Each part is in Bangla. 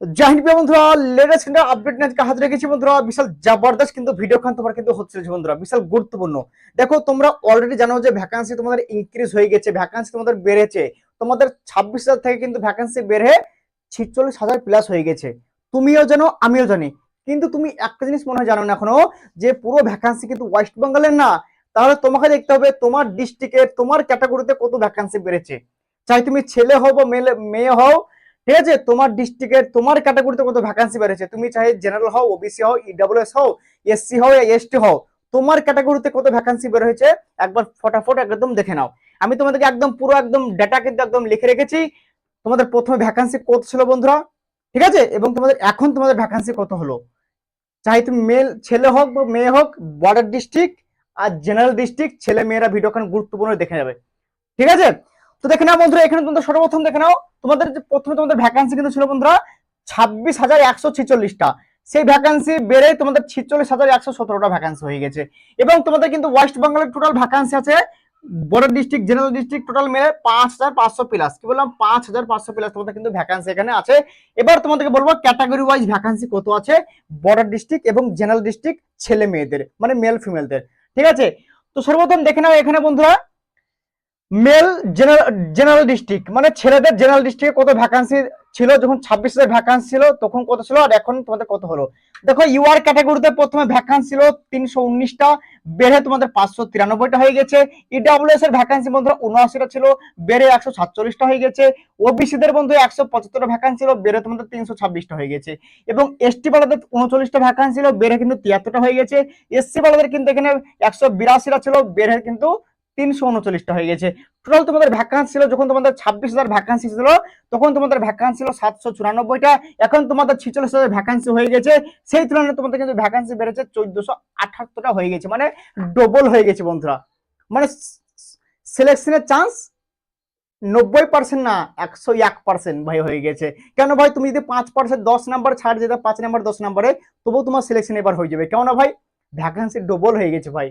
প্রিয় বন্ধুরা লেটেস্ট কিন্তু আপডেট নিয়ে আজকে হাতে রেখেছি বন্ধুরা। বিশাল জবরদস্ত কিন্তু ভিডিও খান তোমার কিন্তু হচ্ছে বন্ধুরা, বিশাল গুরুত্বপূর্ণ। দেখো, তোমরা অলরেডি জানো যে ভ্যাকান্সি তোমাদের ইনক্রিজ হয়ে গেছে ভ্যাকান্সি তোমাদের বেড়েছে। তোমাদের ছাব্বিশ হাজার থেকে কিন্তু ভ্যাকান্সি বেড়ে ছিচল্লিশ হাজার প্লাস হয়ে গেছে। তুমিও জানো, আমিও জানি। কিন্তু তুমি একটা জিনিস মনে হয় জানো না এখনও, যে পুরো ভ্যাকান্সি কিন্তু ওয়েস্ট বেঙ্গলের না, তাহলে তোমাকে দেখতে হবে তোমার ডিস্ট্রিক্টের তোমার ক্যাটাগরিতে কত ভ্যাকান্সি বেড়েছে। চাই তুমি ছেলে হও বা মেয়ে হও ঠিক আছে? তোমার ডিস্ট্রিক্টের তোমার ক্যাটাগরিতে কত ভ্যাকান্সি বেড়েছে? তুমি চাই জেনারেল হও ওবিসি হও ইডব্লিউএস হও এসসি হও এসটি হও। তোমার ক্যাটাগরিতে কত ভ্যাকান্সি বের হয়েছে? একবার ফটাফট একদম দেখে নাও। আমি তোমাদেরকে একদম পুরো একদম ডেটা কিন্তু একদম লিখে রেখেছি। তোমাদের প্রথমে ভ্যাকান্সি কত ছিল বন্ধুরা? ঠিক আছে? এবং তোমাদের এখন তোমাদের ভ্যাকান্সি কত হলো? চাই তুমি মেল ছেলে হোক বা মেয়ে হোক বর্ডার ডিস্ট্রিক্ট আর জেনারেল ডিস্ট্রিক্ট ছেলে মেয়েরা ভিডিও খান গুরুত্বপূর্ণ দেখে যাবে ঠিক আছে? তো দেখে নাও বন্ধুরা, এখানে তোমাদের সর্বপ্রথম দেখে নাও, তোমাদের প্রথমে তোমাদের ভ্যাকান্সি কিন্তু ছিল বন্ধুরা, ছাব্বিশ হাজার একশো ছিচল্লিশটা। সেই ভ্যাকান্সি বেড়ে তোমাদের ছিচল্লিশ হাজার একশো সতেরোটা ভ্যাকান্সি হয়ে গেছে। এবং তোমাদের কিন্তু ওয়েস্ট বেঙ্গলের টোটাল ভ্যাকান্সি আছে border district general district total মিলে পাঁচ হাজার পাঁচশো প্লাস কি বললাম? পাঁচ হাজার পাঁচশো প্লাস তোমাদের কিন্তু ভ্যাকান্সি এখানে আছে। এবার তোমাদেরকে বলব ক্যাটাগরি ওয়াইজ ভ্যাকান্সি কত আছে? বর্ডার ডিস্ট্রিক্ট এবং জেনারেল ডিস্ট্রিক্ট ছেলে মেয়েদের মানে মেল ফিমেলদের ঠিক আছে? তো সর্বপ্রথম দেখে নাও এখানে বন্ধুরা মেল জেনারেল ডিস্ট্রিক্ট মানে ছেলেদের জেনারেল ডিস্ট্রিক্টে কত ভ্যাকান্সি ছিল, যখন ছাব্বিশ হাজার ভ্যাকান্সি ছিল, তখন কত ছিল, আর এখন তোমাদের কত হলো? দেখো ইউআর ক্যাটাগরিতে প্রথমে ভ্যাকান্সি ছিল তিনশো উনিশটা, বেড়ে তোমাদের পাঁচশো তিরানব্বইটা হয়ে গেছে। ইডাব্লিউএস এর ভ্যাকান্সি বন্ধুরা উনআশিটা ছিল, বেড়ে একশো সাতচল্লিশটা হয়ে গেছে। ওবিসিদের বন্ধু একশো পঁচাত্তরটা ভ্যাকান্সি ছিল, বেড়ে তোমাদের তিনশো ছাব্বিশটা হয়ে গেছে। এবং এসটি বালাদের উনচল্লিশটা ভ্যাকান্সি ছিল, বেড়ে কিন্তু তিয়াত্তরটা হয়ে গেছে। এসসি বালাদের কিন্তু এখানে একশো বিরাশিটা ছিল, বেড়ে কিন্তু তিনশো উনচল্লিশটা হয়ে গেছে। টোটাল তোমাদের ভ্যাকান্সি ছিল, যখন তোমাদের ছাব্বিশ হাজার ভ্যাকান্সি ছিল, তখন তোমাদের ভ্যাকান্সি ছিল সাতশো চুরানব্বইটা। এখন তোমাদের ছিচল্লিশ হাজার ভ্যাকান্সি হয়ে গেছে। সেই তুলনায় তোমাদের কিন্তু ভ্যাকান্সি বেড়েছে চোদ্দশো আঠাত্তরটা হয়ে গেছে। মানে ডবল হয়ে গেছে বন্ধুরা। মানে সিলেকশনের চান্স নব্বই পার্সেন্ট না, একশো এক পার্সেন্ট ভাই হয়ে গেছে। কেন ভাই? তুমি যদি পাঁচ পার্সেন্ট দশ নাম্বার ছাড় যেতে পাঁচ নাম্বার দশ নাম্বারে তবুও তোমার সিলেকশন এবার হয়ে যাবে। কেন ভাই? ভ্যাকান্সি ডবল হয়ে গেছে ভাই।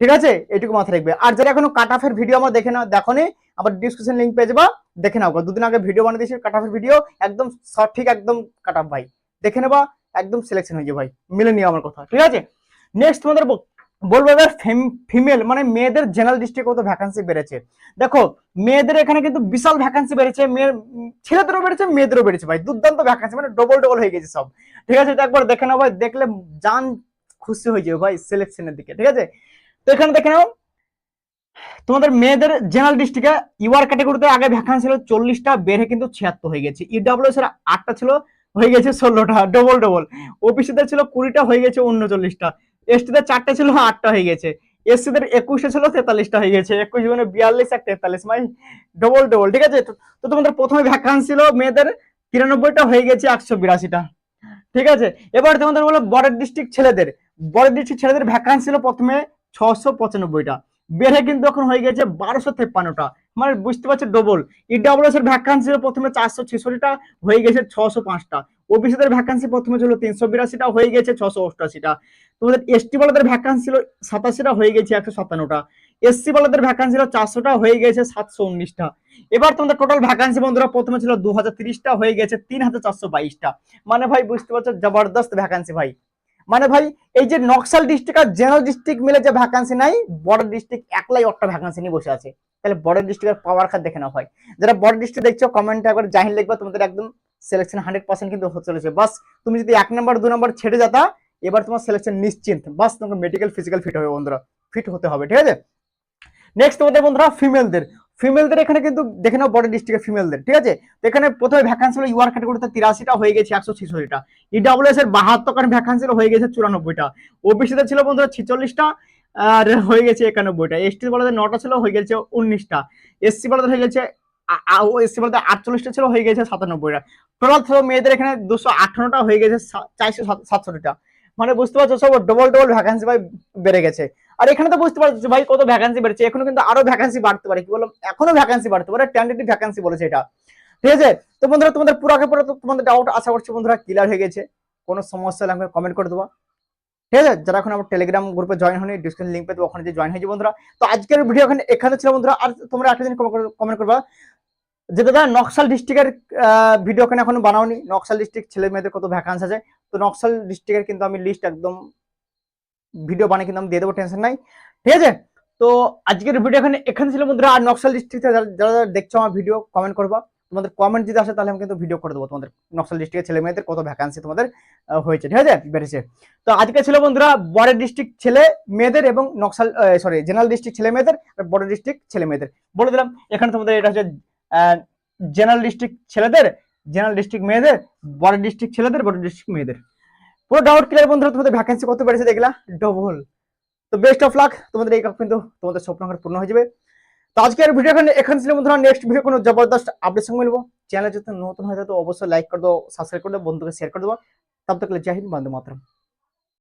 ঠিক আছে? এটুকু মাথায় রাখবে। আর যারা এখনও কাট অফের ভিডিও আমার দেখে না দেখো নি আবার ডিসক্রিপশন লিঙ্ক পেয়ে যাবা দেখে নাও দুদিন আগে ভিডিও বানিয়ে দিয়েছি কাট অফের ভিডিও একদম সঠিক একদম কাট অফ ভাই। দেখে নেবা, একদম সিলেকশন হয়ে যাবে ভাই, মিলে নিও আমার কথা, ঠিক আছে? নেক্সট তোমাদের বলব এবার ফিমেল মানে মেয়েদের জেনারেল ডিস্ট্রিক্ট কত ভ্যাকান্সি বেড়েছে। দেখো, মেয়েদের এখানে কিন্তু বিশাল ভ্যাকান্সি বেড়েছে মেয়ের ছেলেদেরও বেড়েছে, মেয়েদেরও বেড়েছে ভাই, দুর্দান্ত ভ্যাকান্সি মানে ডবল ডবল হয়ে গেছে সব। ঠিক আছে একবার দেখে নাও ভাই, দেখলে জান খুশি হয়ে যাবে ভাই সিলেকশনের দিকে, ঠিক আছে? তো এখানে দেখে নাও। তোমাদের মেয়েদের জেনারেল ডিস্ট্রিক্টে ইউআর ক্যাটাগরিতে আগে ভ্যাকান্সি ছিল চল্লিশটা, বেড়ে কিন্তু ছিয়াত্তর হয়ে গেছে। ইডব্লিউএস এর আটটা ছিল, হয়ে গেছে ষোলোটা ডবল ডবল ওবিসিদের ছিল কুড়িটা, হয়ে গেছে উনচল্লিশটা। এসটিদের চারটে ছিল, আটটা হয়ে গেছে। এসসিদের একুশটা ছিল, তেতাল্লিশটা হয়ে গেছে। একুশ মানে বিয়াল্লিশ আর তেতাল্লিশ মানে ডবল ডবল ঠিক আছে? তো তো তোমাদের প্রথমে ভ্যাকান্সি ছিল মেয়েদের তিরানব্বইটা, হয়ে গেছে একশো বিরাশিটা। ঠিক আছে? এবার তোমাদের বলো বর্ডার ডিস্ট্রিক্ট ছেলেদের। বর্ডার ডিস্ট্রিক্ট ছেলেদের ভ্যাকান্সি ছিল প্রথমে ছশো বেড়ে কিন্তু এখন হয়ে গেছে বারোশো তেপ্পান্নটা। মানে বুঝতে পারছ ডবল ইডব্লিউএস এর ভ্যাকান্সি ছিল প্রথমে চারশো ছেষট্টিটা, হয়ে গেছে ছশো পাঁচটা। ওবিসিদের ভ্যাকান্সি প্রথমে ছিল তিনশো বিরাশিটা, হয়ে গেছে ছশো অষ্টাশিটা তোমাদের এসটি বালাদের ভ্যাকান্সি ছিল সাতাশিটা, হয়ে গেছে একশো সাতান্নটা। এসসি বালাদের ভ্যাকান্সি ছিল চারশোটা, হয়ে গেছে সাতশো উনিশটা। এবার তোমাদের টোটাল ভ্যাকান্সি বন্ধুরা, প্রথমে ছিল দু হাজার তিরিশটা, হয়ে গেছে তিন হাজার চারশো বাইশটা। মানে ভাই, বুঝতে পারছ, জবরদস্ত ভ্যাকান্সি ভাই। মানে ভাই, এই যে নকশাল ডিস্ট্রিক্ট আর জেনারেল ডিস্ট্রিক্ট মিলে যে ভ্যাকান্সি নাই বর্ডার ডিস্ট্রিক্ট একলাই একটা ভ্যাকান্সি নিয়ে বসে আছে। তাহলে বর্ডার ডিস্ট্রিক্টের পাওয়ার খাত দেখে নাও ভাই। যারা বর্ডার ডিস্ট্রিক্ট দেখছ কমেন্টে একবার জাহিন লিখবা তোমাদের একদম সিলেকশন হান্ড্রেড পার্সেন্ট কিন্তু হতে চলেছে। বাস, তুমি যদি এক নম্বর দু নম্বর ছেড়ে যেতা, এবার তোমার সিলেকশন নিশ্চিন্ত। বাস, তোমাকে মেডিকেল ফিজিক্যাল ফিট হবে বন্ধুরা। ফিট হতে হবে, ঠিক আছে? নেক্সট তোমাদের বন্ধুরা ফিমেলদের ফিমেলদের এখানে কিন্তু দেখে নাও বর্ডার ডিস্ট্রিক্টের ফিমেলদের ঠিক আছে? এখানে প্রথমে ভ্যাকান্সি হলো ইউআর ক্যাটাগরিতে তিরাশিটা হয়ে গেছে, একশো ছেষট্টিটা। ইডব্লিউএস এর বাহাত্তর ভ্যাকান্সি হয়ে গেছে চুরানব্বইটা। ওবিসিতে ছিল বন্ধুরা ছিচল্লিশটা, আর হয়ে গেছে একানব্বইটা। এসটি বলাদের নটা ছিল, হয়ে গেছে উনিশটা। এসসি বলাদের হয়ে গেছে এসসি বলতে আটচল্লিশটা ছিল, হয়ে গেছে সাতানব্বইটা। টোটাল মেয়েদের এখানে দুশো আঠারোটা হয়ে গেছে চারশো সাত- সাতষট্টিটা। মানে বুঝতে পারছ, সব ডবল ডবল ভ্যাকান্সি ভাই বেড়ে গেছে। আর এখানে তো বুঝতে পারছ ভাই কত ভ্যাকান্সি বেড়েছে, এখনও কিন্তু আরও ভ্যাকান্সি বাড়তে পারে। কি বললাম? এখনও ভ্যাকান্সি বাড়তে পারে টেন্টেটিভ ভ্যাকান্সি বলেছে এটা। ঠিক আছে? তো বন্ধুরা, তোমাদের পুরো আগে পুরো তোমাদের ডাউট আশা করছি বন্ধুরা ক্লিয়ার হয়ে গেছে। কোনো সমস্যা হলে আমাকে কমেন্ট করে দেবো। ঠিক আছে? যারা এখন আমার টেলিগ্রাম গ্রুপে জয়েন হয়নি ডিসক্রিপশন লিঙ্ক পেয়ে দেবো, ওখানে যে জয়েন হয়েছে বন্ধুরা। তো আজকের ভিডিও এখানে এখানে ছিল বন্ধুরা। আর তোমরা একটা দিন কমেন্ট করবা। যে দাদা নকশাল ডিস্ট্রিক্টের ভিডিও কেন এখনও বানাওনি। নকশাল ডিস্ট্রিক্ট ছেলে মেয়েদের কত ভ্যাকান্স আছে। তো নকশাল ডিস্ট্রিক্টের কিন্তু আমি লিস্ট একদম ভিডিও বানিয়ে কিন্তু আমি দিয়ে দেবো টেনশন নাই। ঠিক আছে? তো আজকের ভিডিও এখানে এখানে ছিল বন্ধুরা। আর নকশাল ডিস্ট্রিক্টে যারা যারা দেখছ আমার ভিডিও কমেন্ট করবা। তোমাদের কমেন্ট যদি আসে তাহলে আমি কিন্তু ভিডিও করে দেবো তোমাদের। নকশাল ডিস্ট্রিক্টের ছেলে মেয়েদের কত ভ্যাকান্সি তোমাদের হয়েছে। ঠিক আছে? বেড়েছে তো আজকে ছিল বন্ধুরা বর্ডার ডিস্ট্রিক্ট ছেলে মেয়েদের এবং নকশাল সরি জেনারেল ডিস্ট্রিক্ট ছেলে মেয়েদের আর বর্ডার ডিস্ট্রিক্ট ছেলে মেয়েদের। বলে দিলাম, এখানে তোমাদের এটা হচ্ছে জেনারেল ডিস্ট্রিক্ট ছেলেদের জেনারেল ডিস্ট্রিক্ট মেয়েদের, বড় ডিস্ট্রিক্ট ছেলেদের, বড় ডিস্ট্রিক্ট মেয়েদের। পুরো ডাউট ক্লিয়ার বন্ধুরা, তোমাদের ভ্যাকেন্সি কত বেড়েছে দেখলা? ডবল তো বেস্ট অফ লাক তোমাদের এই কাপ কিন্তু তোমাদের স্বপ্ন পূর্ণ হয়ে যাবে। তো আজকের ভিডিও এখানে এখানে ছিল বন্ধুরা নেক্সট ভিডিও কোনো জবরদস্ত আপডেট সঙ্গে মিলবো। চ্যানেল যদি নতুন হয়ে তো অবশ্যই লাইক করে দেবো সাবস্ক্রাইব করে দাও বন্ধুকে শেয়ার করে দেবো তব তক জাহিদ বন্ধু মাতরম।